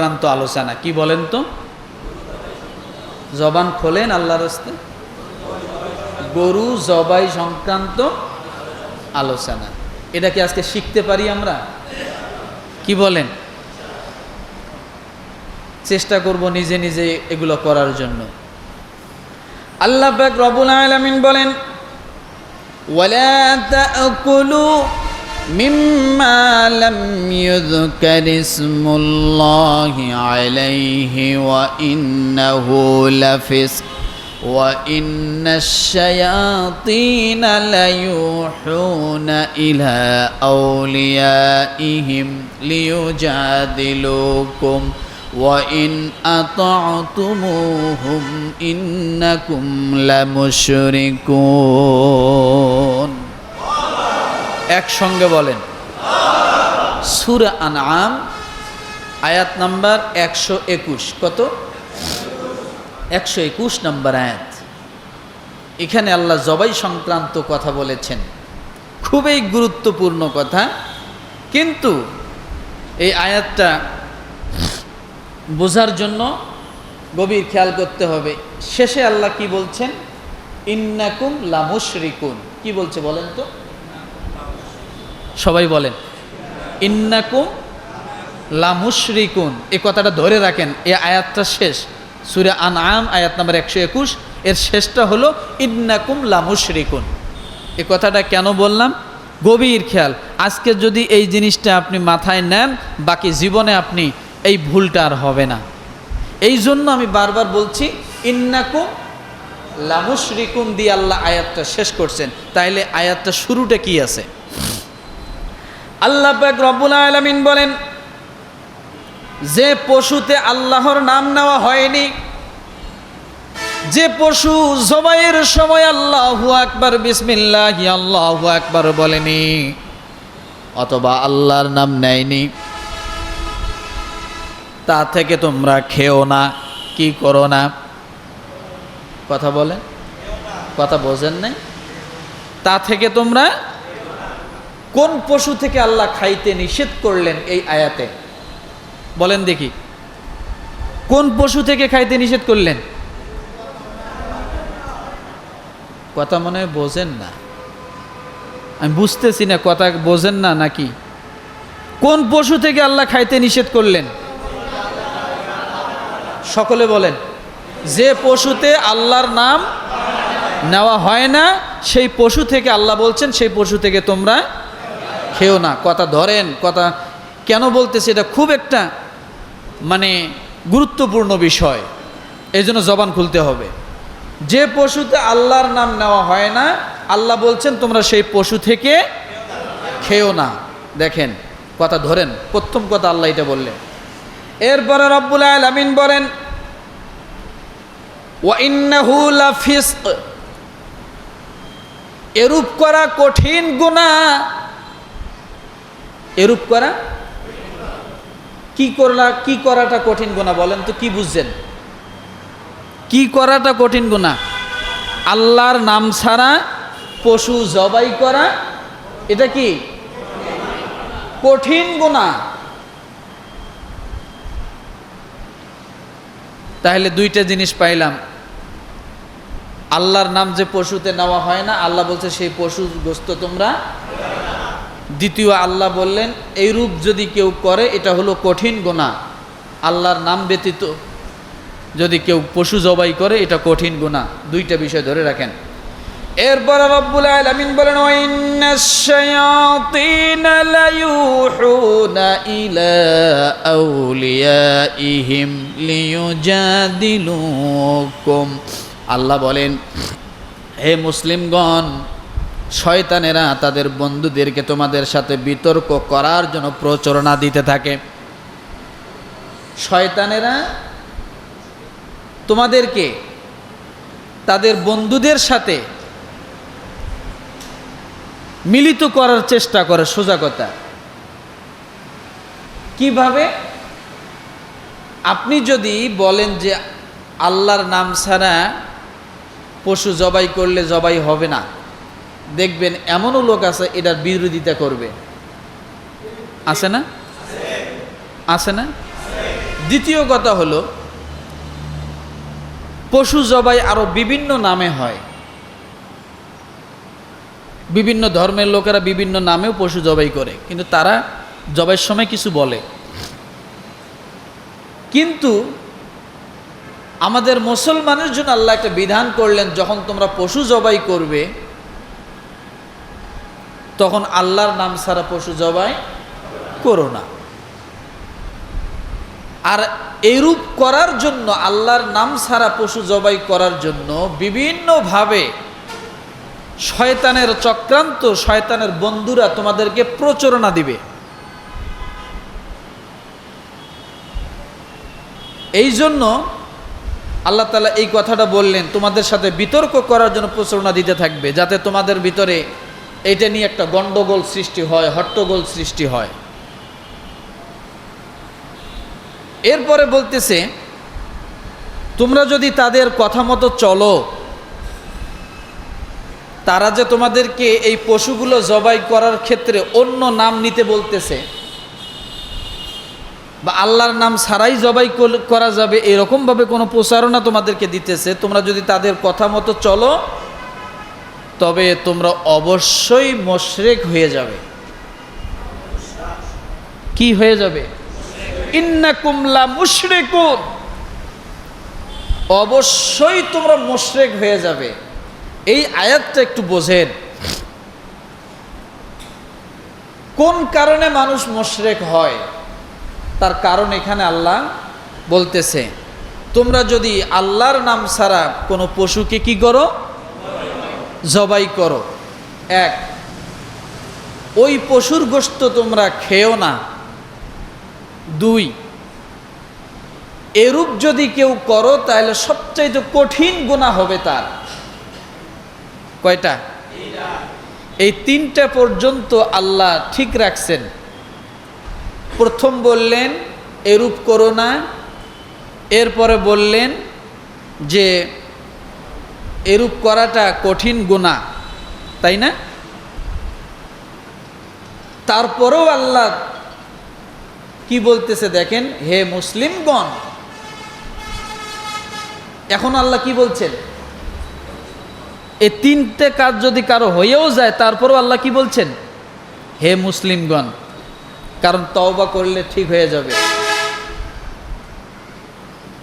সংক্রান্ত আলোচনা, কি বলেন তো? জবান খোলেন আল্লাহর হস্তে গরু জবাই সংক্রান্ত আলোচনা। এটা কি আজকে শিখতে পারি আমরা? কি বলেন? চেষ্টা করব নিজে নিজে এগুলো করার জন্য। আল্লাহ রবুল আলামিন বলেন, ওয়ালা তাকুলু مما لم يذكر اسم الله عليه وإنه لفسق وإن الشياطين ليوحون إلى أوليائهم ليجادلوكم وإن أطعتموهم إنكم لمشركون একসঙ্গে বলেন। সুরা আনআম, আয়াত নাম্বার একশো একুশ। কত? একশো একুশ নম্বর আয়াত। এখানে আল্লাহ জবাই সংক্রান্ত কথা বলেছেন। খুবই গুরুত্বপূর্ণ কথা। কিন্তু এই আয়াতটা বোঝার জন্য গভীর খেয়াল করতে হবে। শেষে আল্লাহ কি বলছেন? ইন্নাকুম লামুশরিকুন। কি বলছে বলেন তো? সবাই বলেন, ইন্নাকুম লামুশরিকুন। এই কথাটা ধরে রাখেন এই আয়াতটা শেষ। সুরে আনআম আয়াত নাম্বার একশো একুশ, এর শেষটা হলো, ইন্নাকুম লামুশরিকুন। এ কথাটা কেন বললাম? গভীর খেয়াল, আজকে যদি এই জিনিসটা আপনি মাথায় নেন, বাকি জীবনে আপনি এই ভুলটা আর হবে না। এই জন্য আমি বারবার বলছি, ইন্নাকুম লামুশরিকুন দিয়ে আল্লাহ আয়াতটা শেষ করছেন। তাইলে আয়াতটা শুরুটা কি আছে? আল্লাহ রব্বুল আলামিন বলেন, যে পশুতে আল্লাহর নাম নেওয়া হয়নি, যে পশু জবাইয়ের সময় আল্লাহু আকবার, বিসমিল্লাহ, আল্লাহু আকবার বলেনি, অথবা আল্লাহর নাম নেয়নি, তা থেকে তোমরা খেও না, কি করো না? কথা বলেন কথা বোঝেন নাই? তা থেকে তোমরা কোন পশু থেকে আল্লাহ খাইতে নিষেধ করলেন এই আয়াতে? বলেন দেখি। কোন পশু থেকে খাইতে নিষেধ করলেন? কথা মনে বোঝেন না। আমি বুঝতেছি না কথা বোঝেন না নাকি? কোন পশু থেকে আল্লাহ খাইতে নিষেধ করলেন? সকলে বলেন, যে পশুতে আল্লাহর নাম নেওয়া হয় না, সেই পশু থেকে আল্লাহ বলছেন, সেই পশু থেকে তোমরা খেও না, কথা ধরেন, কথা, কেন বলতেছে এটা খুব একটা মানে গুরুত্বপূর্ণ বিষয় এই জন্য জবান খুলতে হবে। যে পশুতে আল্লাহর নাম নেওয়া হয় না, আল্লাহ বলছেন, তোমরা সেই পশু থেকে খেও না। দেখেন, কথা ধরেন, প্রথম কথা আল্লাহ এটা বললেন। এরপরে রব্বুল আলামিন বলেন এরূপ করা কঠিন গুনাহ এরূপ করা? কি করা কি করাটা কঠিন গোনা বলেন তো, কি বুঝছেন? কি করাটা কঠিন গোনা আল্লাহর নাম ছাড়া পশু জবাই করা, এটা কি? কঠিন গোনা তাহলে দুইটা জিনিস পাইলাম। আল্লাহর নাম যে পশুতে নেওয়া হয় না, আল্লাহ বলছে সেই পশু গোস্ত তোমরা দ্বিতীয় আল্লাহ বললেন এই রূপ যদি কেউ করে, এটা হলো কঠিন গোনা আল্লাহর নাম ব্যতীত যদি কেউ পশু জবাই করে, এটা কঠিন গোনা দুইটা বিষয় ধরে রাখেন। এরপর রব্বুল আলামিন বলেন ওয়াইন্নাশ শায়াতিন ইলা আউলিয়াইহিম লিয়ুজাদিলুকুম। আল্লাহ বলেন, হে মুসলিমগণ শয়তানেরা তাদের বন্ধুদেরকে তোমাদের সাথে বিতর্ক করার জন্য প্রচারণা দিতে থাকে। শয়তানেরা তোমাদেরকে তাদের বন্ধুদের সাথে মিলিত করার চেষ্টা করে, সোজা কথা। কীভাবে? আপনি যদি বলেন যে আল্লাহর নাম ছাড়া পশু জবাই করলে জবাই হবে না দেখবেন এমনও লোক আছে, এটার বিরোধিতা করবে। আছে না? আছে না? দ্বিতীয় কথা হলো, পশু জবাই আরও বিভিন্ন নামে হয়। বিভিন্ন ধর্মের লোকেরা বিভিন্ন নামেও পশু জবাই করে, কিন্তু তারা জবাইয়ের সময় কিছু বলে। কিন্তু আমাদের মুসলমানের জন্য আল্লাহ একটা বিধান করলেন, যখন তোমরা পশু জবাই করবে তখন আল্লাহর নাম ছাড়া পশু জবাই করো না। আর এরূপ করার জন্য, আল্লাহর নাম ছাড়া পশু জবাই করার জন্য বিভিন্নভাবে শয়তানের চক্রান্ত, শয়তানের বন্ধুরা তোমাদেরকে প্রচোরণা দিবে। এই জন্য আল্লাহ তালা এই কথাটা বললেন, তোমাদের সাথে বিতর্ক করার জন্য প্রচারণা দিতে থাকবে, যাতে তোমাদের ভিতরে এটা নিয়ে একটা গণ্ডগোল সৃষ্টি হয়, হট্টগোল সৃষ্টি হয়। এরপরে বলতেছে, তোমরা যদি তাদের কথা মতো চলো, তারা যে তোমাদেরকে এই পশুগুলো জবাই করার ক্ষেত্রে অন্য নাম নিতে বলতেছে, বা আল্লাহর নাম ছাড়াই জবাই করা যাবে, এরকমভাবে কোনো প্রচারণা তোমাদেরকে দিতেছে, তোমরা যদি তাদের কথা মতো চলো তবে তোমরা অবশ্যই মোশরেক হয়ে যাবে। কি হয়ে যাবে? ইন্না কুমলা মুশরিকুন। অবশ্যই তোমরা মোশরেক হয়ে যাবে। এই আয়াতটা একটু বোঝেন। কোন কারণে মানুষ মোশরেক হয়? তার কারণ এখানে আল্লাহ বলতেছে, তোমরা যদি আল্লাহর নাম ছাড়া কোনো পশুকে কি করো? জবাই করো। এক, ওই পশুর গোস্ত তোমরা খেও না। দুই, এরূপ যদি কেউ করো, তাহলে সবচাইতে কঠিন গুণা হবে তার। কয়টা? এই তিনটা পর্যন্ত আল্লাহ ঠিক রাখছেন। প্রথম বললেন, এরূপ করো না। এরপরে বললেন যে এরূপ করাটা কঠিন গুণা তাই না? তারপরেও আল্লাহ কি বলতেছে দেখেন, হে মুসলিমগণ, এখন আল্লাহ কি বলছেন? এই তিনটে কাজ যদি কারও হয়েও যায়, তারপরেও আল্লাহ কি বলছেন? হে মুসলিমগণ, কারণ তওবা করলে ঠিক হয়ে যাবে।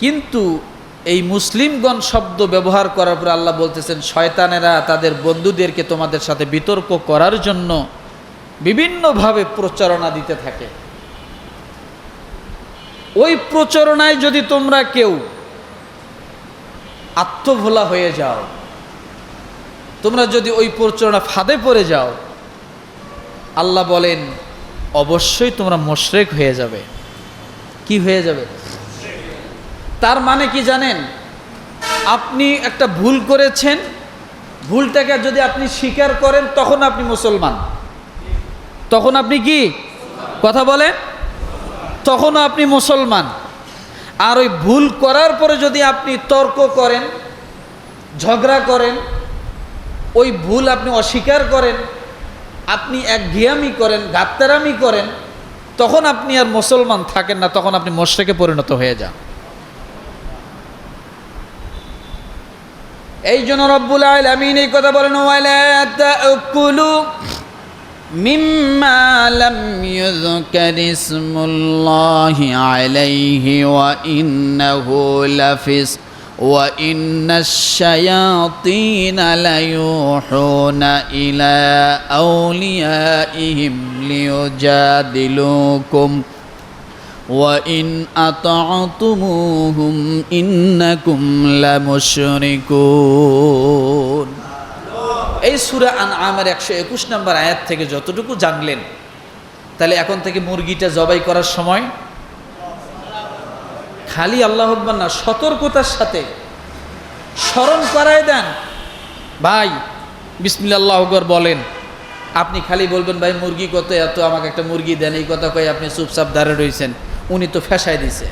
কিন্তু এই মুসলিমগণ শব্দ ব্যবহার করার পর আল্লাহ বলতেছেন, শয়তানেরা তাদের বন্ধুদেরকে তোমাদের সাথে বিতর্ক করার জন্য বিভিন্নভাবে প্রচারণা দিতে থাকে। ওই প্রচারণায় যদি তোমরা কেউ আত্মভোলা হয়ে যাও, তোমরা যদি ওই প্রচারণা ফাঁদে পড়ে যাও, আল্লাহ বলেন, অবশ্যই তোমরা মোশরেক হয়ে যাবে। কি হয়ে যাবে? তার মানে কি জানেন? আপনি একটা ভুল করেছেন, ভুলটাকে যদি আপনি স্বীকার করেন, তখন আপনি মুসলমান। তখন আপনি কি? কথা বলেন। তখনও আপনি মুসলমান। আর ওই ভুল করার পরে যদি আপনি তর্ক করেন, ঝগড়া করেন, ওই ভুল আপনি অস্বীকার করেন, আপনি এক ঘিয়ামি করেন, গাত্তারামি করেন, তখন আপনি আর মুসলমান থাকেন না, তখন আপনি মোশরেকে পরিণত হয়ে যান। এই জন্য রব্বুল আলামিন এই কথা বলেন ওয়ালা তাকুলু মিম্মা লাম ইউযকার ইসমুল্লাহি আলাইহি ওয়া ইন্নাহু লাফিস وإن الشياطين ليوحون إلى أوليائهم ليجادلوكم وإن أطعتموهم إنكم لمشركون এই সুরা আন আমের একশো একুশ নম্বর আয়াত থেকে যতটুকু জানলেন তাহলে এখন থেকে মুরগিটা জবাই করার সময় খালি আল্লাহ আকবার না সতর্কতার সাথে স্মরণ করায় দেন ভাই বিসমিল্লা আল্লাহ আকবর বলেন আপনি খালি বলবেন ভাই মুরগি কত এত আমাকে একটা মুরগি দেন এই কথা কয়ে আপনি চুপচাপ দাঁড়ে রয়েছেন উনি তো ফেসায় দিছে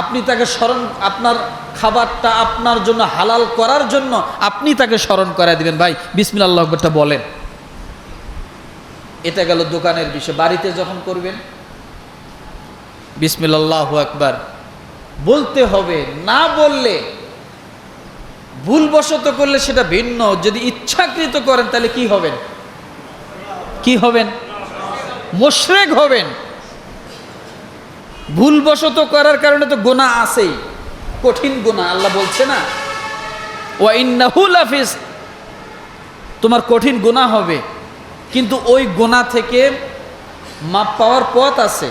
আপনি তাকে স্মরণ, আপনার খাবারটা আপনার জন্য হালাল করার জন্য আপনি তাকে স্মরণ করায় দিবেন। ভাই বিসমিল্লা আল্লাহ আকবরটা বলেন। এটা গেল দোকানের বিষয়। বাড়িতে যখন করবেন বিসমিল্লাহ একবার বলতে হবে, না বললে ভুলবশত করলে সেটা ভিন্ন। যদি ইচ্ছাকৃত করেন, তাহলে কি হবেন? কি হবেন? মোশরেক হবেন। ভুলবশত করার কারণে তো গোনা আছেই। কঠিন গোনা, আল্লাহ বলছে না। ওয়া ইন্নাহুল হাফিজ তোমার কঠিন গোনা হবে। কিন্তু ওই গোনা থেকে মাপ পাওয়ার পথ আছে।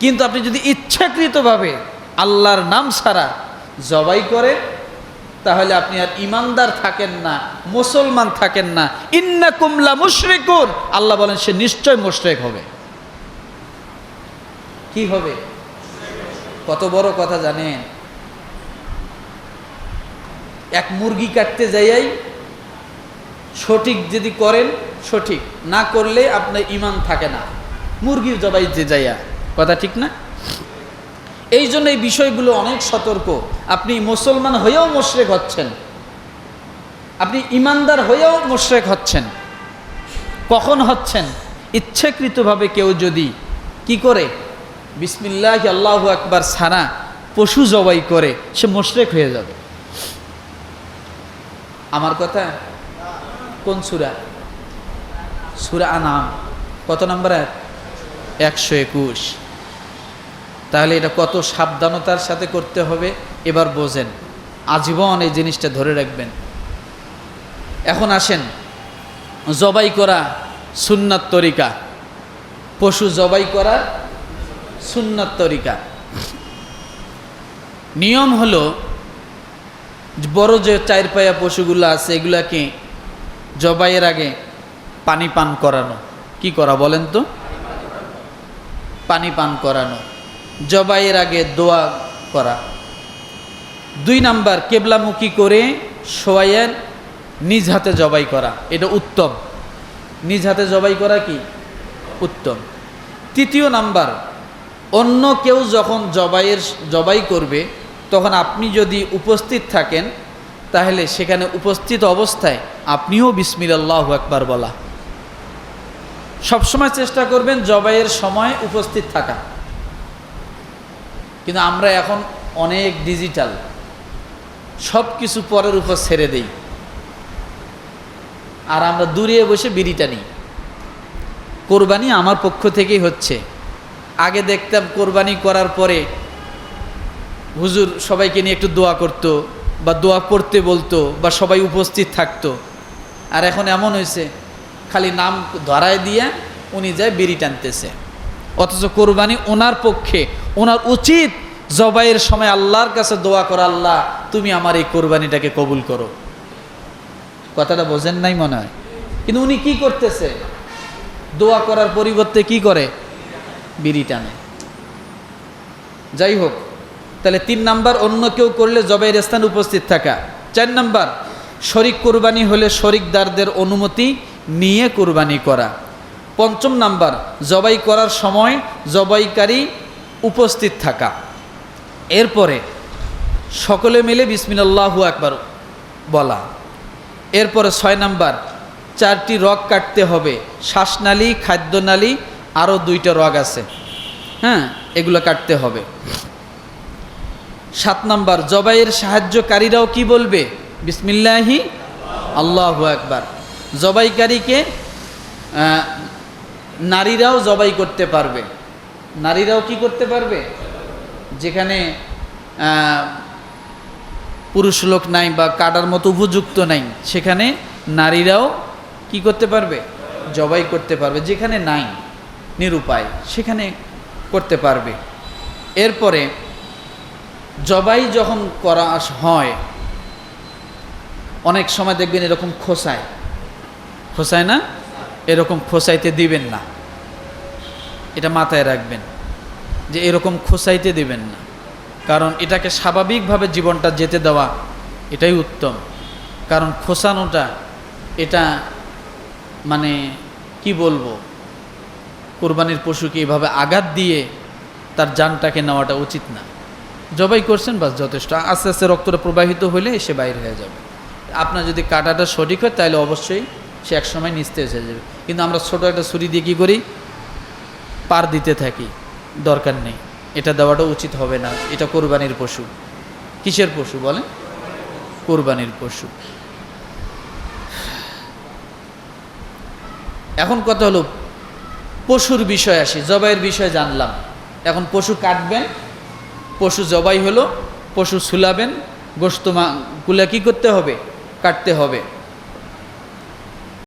কিন্তু আপনি যদি ইচ্ছাকৃতভাবে আল্লাহর নাম ছাড়া জবাই করে তাহলে আপনি আর ইমানদার থাকেন না, মুসলমান থাকেন না। ইন্না কুমলা মুশরিকুন আল্লাহ বলেন, সে নিশ্চয় মুশরেক হবে। কি হবে কত বড় কথা জানেন? এক মুরগি কাটতে যাইয়াই সঠিক যদি করেন, সঠিক। না করলে আপনার ইমান থাকে না। মুরগির জবাই যে যাইয়া। কথা ঠিক না? এই জন্য এই বিষয়গুলো অনেক সতর্ক। আপনি মুসলমান হয়েও মোশরেক হচ্ছেন। আপনি ইমানদার হয়েও মোশরেক হচ্ছেন। কখন হচ্ছেন? ইচ্ছাকৃতভাবে কেউ যদি কি করে? বিসমিল্লাহ, আল্লাহ একবার ছাড়া পশু জবাই করে, সে মোশরেক হয়ে যাবে। আমার কথা? কোন সুরা? সুরা আনাম কত নম্বর একশো একুশ। তাহলে এটা কত সাবধানতার সাথে করতে হবে, এবার বোঝেন। আজীবন এই জিনিসটা ধরে রাখবেন। এখন আসেন, জবাই করা সুন্নাত তরিকা। পশু জবাই করা সুন্নাত তরিকা। নিয়ম হলো, বড় যে চার পায়া পশুগুলো আছে, এগুলাকে জবাইয়ের আগে পানি পান করানো। কি করা বলেন তো? পানি পান করানো। জবাইয়ের আগে দোয়া করা। দুই নাম্বার, কেবলামুখী করে সোয়াইয়ের নিজ হাতে জবাই করা। এটা উত্তম। নিজ হাতে জবাই করা কি? উত্তম। তৃতীয় নাম্বার অন্য কেউ যখন জবাইয়ের জবাই করবে, তখন আপনি যদি উপস্থিত থাকেন, তাহলে সেখানে উপস্থিত অবস্থায় আপনিও বিসমিল্লাহ একবার বলা। সবসময় চেষ্টা করবেন জবাইয়ের সময় উপস্থিত থাকা। কিন্তু আমরা এখন অনেক ডিজিটাল। সব কিছু পরের উপর ছেড়ে দেই। আর আমরা দূরে বসে বিড়িটা নিই। কোরবানি আমার পক্ষ থেকেই হচ্ছে। আগে দেখতাম কোরবানি করার পরে হুজুর সবাইকে নিয়ে একটু দোয়া করতো বা দোয়া করতে বলতো বা সবাই উপস্থিত থাকতো। আর এখন এমন হয়েছে, খালি নাম ধরায় দিয়ে উনি যায় বিড়ি টানতেছে। অথচ কোরবানি ওনার পক্ষে, ওনার উচিত জবাইয়ের সময় আল্লাহর কাছে দোয়া করা, আল্লাহ, তুমি আমার এই কোরবানিটাকে কবুল করো। কথাটা বোঝেন নাই মনে হয়। কিন্তু উনি কি করতেছে? দোয়া করার পরিবর্তে কি করে? বিড়ি টানে। যাই হোক, তাহলে তিন নাম্বার অন্য কেউ করলে জবাইয়ের স্থান উপস্থিত থাকা। চার নাম্বার, শরিক কোরবানি হলে শরিকদারদের অনুমতি নিয়ে কোরবানি করা। পঞ্চম নাম্বার, জবাই করার সময় জবাইকারী উপস্থিত থাকা। এরপরে সকলে মিলে বিসমিল্লাহু একবার বলা। এরপরে ছয় নাম্বার, চারটি রক কাটতে হবে। শ্বাসনালী, খাদ্যনালী আরও দুইটা রগ আছে। হ্যাঁ এগুলো কাটতে হবে। সাত নাম্বার, জবাইয়ের সাহায্যকারীরাও কি বলবে? বিসমিল্লাহি, আল্লাহ একবার জবাইকারীকে নারীরাও জবাই করতে পারবে। নারীরাও কি করতে পারবে? যেখানে পুরুষ লোক নাই বা কাটার মতো উপযুক্ত নাই, সেখানে নারীরাও কি করতে পারবে? জবাই করতে পারবে, যেখানে নাই। নিরুপায়, সেখানে করতে পারবে। এরপরে জবাই যখন করা হয়, অনেক সময় দেখবেন এরকম খোসায়। খোসায় না? এরকম খোসাইতে দিবেন না। এটা মাথায় রাখবেন যে এরকম খোসাইতে দিবেন না। কারণ এটাকে স্বাভাবিকভাবে জীবনটা যেতে দেওয়া এটাই উত্তম। কারণ খোসানোটা এটা মানে কি বলব? কোরবানির পশুকে এভাবে আঘাত দিয়ে তার জানটাকে নেওয়াটা উচিত না। জবাই করছেন, বাস যথেষ্ট। আস্তে আস্তে রক্তটা প্রবাহিত হলে সে বাইরে হয়ে যাবে। আপনার যদি কাটাটা সঠিক হয়, তাহলে অবশ্যই সে একসময় নিস্তেজ হয়ে যাবে। কিন্তু আমরা ছোট একটা ছুরি দিয়ে কী করি? পার দিতে থাকি। দরকার নেই। এটা দেওয়াটা উচিত হবে না। এটা কোরবানির পশু। কিসের পশু বলেন? কোরবানির পশু। এখন কথা হলো পশুর বিষয় আসি, জবাইয়ের বিষয় জানলাম। এখন পশু কাটবেন, পশু জবাই হলো, পশু সুলাবেন গোস্ত মা গুলা কী করতে হবে? কাটতে হবে।